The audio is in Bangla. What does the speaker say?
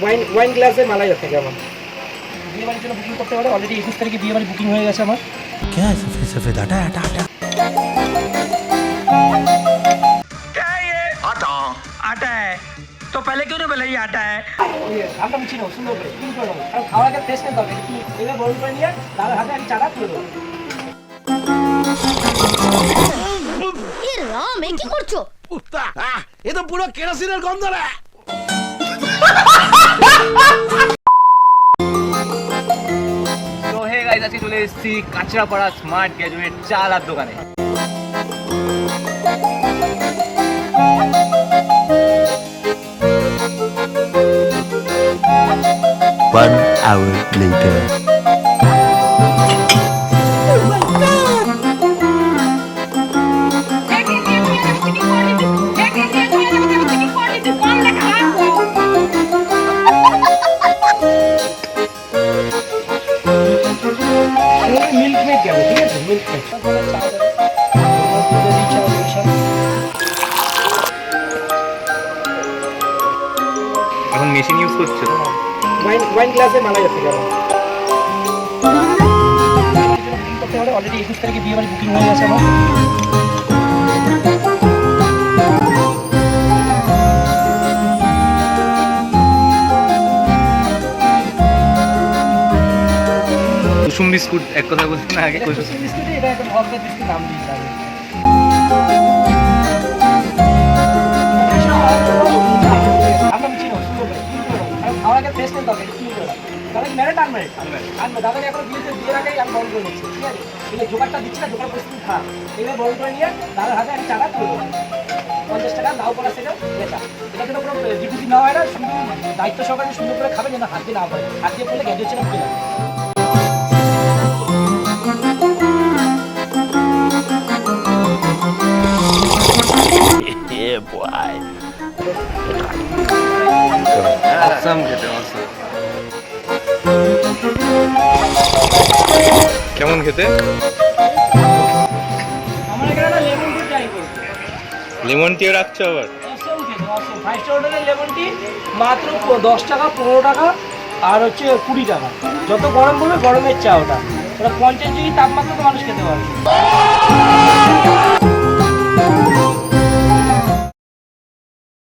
ওয়াইন ওয়াইন গ্লাসে মালাই থাকে আমার বিয়ে বাড়ির জন্য বুকিং করতে পারে অলরেডি একুশ তারিখে বিয়ে বাড়ি বুকিং হয়ে গেছে আমার क्या है सफेद सफेद आटा आटा आटा आटा आटा है तो पहले क्यों नहीं बोला ये आटा है আমরা বুঝি না সুন্দর করে ক্লিন করে নেবো কারণ খাওয়ার আগে ফ্রেশ নিতে হবে একটু এবার বরণ করে নিয়ে তার হাতে আমি চাটা তুলে দেবো এ রাম এ কি করছো ये तो पूरा केरोसिन गंध रे এসেছি কাঁচরাপাড়া স্মার্ট গ্যাজুয়েট চালার দোকানে One hour later. এখন মেশিন ইউজ করছ ওয়াইন ওয়াইন গ্লাসে মালাই যাচ্ছে পারে অলরেডি একুশ তারিখে বিয়ে বাড়ি বুকিং হয়ে গেছে আমার। কুসুম বিস্কুট, এক কথা বলছি না, আগে কুসুম। বিস্কুটে এটা একটা ভগবান বিস্কুট নাম সুন্দর দাদাকে এখন হাতে টাকা পঞ্চাশ টাকা ডিপুটি না হয় না, শুধু দায়িত্ব সহকারে সুন্দর করে খাবে, যেন হাত দিয়ে না পড়ে। হাত দিয়ে পড়লে গ্যাজেট ছিল কিনা আসাম খেতে? আসাম কেমন খেতে লেমন টি টিও রাখছো আবার? ফাইভ স্টার হোটেলের লেমন টি মাত্র দশ টাকা পনেরো টাকা আর হচ্ছে কুড়ি টাকা। যত গরম পড়বে গরমের চা ওটা। ওটা পঞ্চাশ ডিগ্রি তাপমাত্রা তো মানুষ খেতে পারবে।